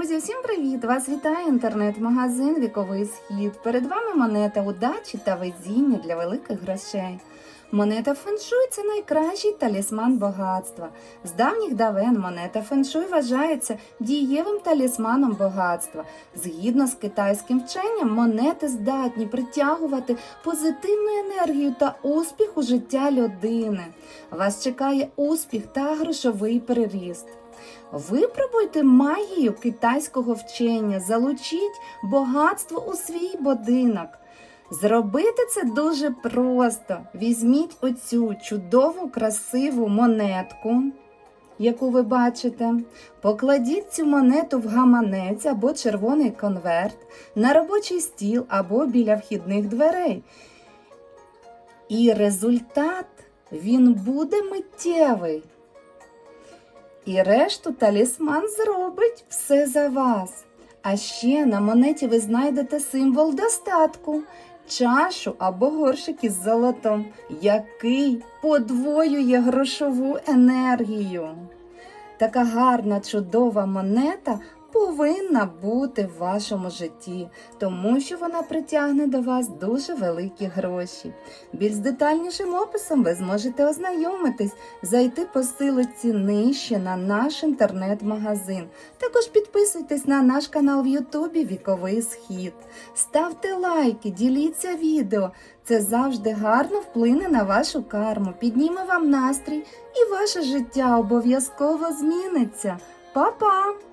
Друзі, всім привіт! Вас вітає інтернет-магазин Віковий Схід. Перед вами монета удачі та везіння для великих грошей. Монета феншуй це найкращий талісман багатства. З давніх давен монета феншуй вважається дієвим талісманом багатства. Згідно з китайським вченням, монети здатні притягувати позитивну енергію та успіх у життя людини. Вас чекає успіх та грошовий переріст. Випробуйте магію китайського вчення, залучіть багатство у свій будинок. Зробити це дуже просто. Візьміть оцю чудову красиву монетку, яку ви бачите. Покладіть цю монету в гаманець або червоний конверт на робочий стіл або біля вхідних дверей. І результат він буде миттєвий. І решту талісман зробить все за вас. А ще на монеті ви знайдете символ достатку, чашу або горшик із золотом, який подвоює грошову енергію. Така гарна, чудова монета повинна бути в вашому житті, тому що вона притягне до вас дуже великі гроші. Більш детальнішим описом ви зможете ознайомитись, зайти по силиці нижче на наш інтернет-магазин. Також підписуйтесь на наш канал в Ютубі Віковий Схід. Ставте лайки, діліться відео. Це завжди гарно вплине на вашу карму, підніме вам настрій і ваше життя обов'язково зміниться. Па-па!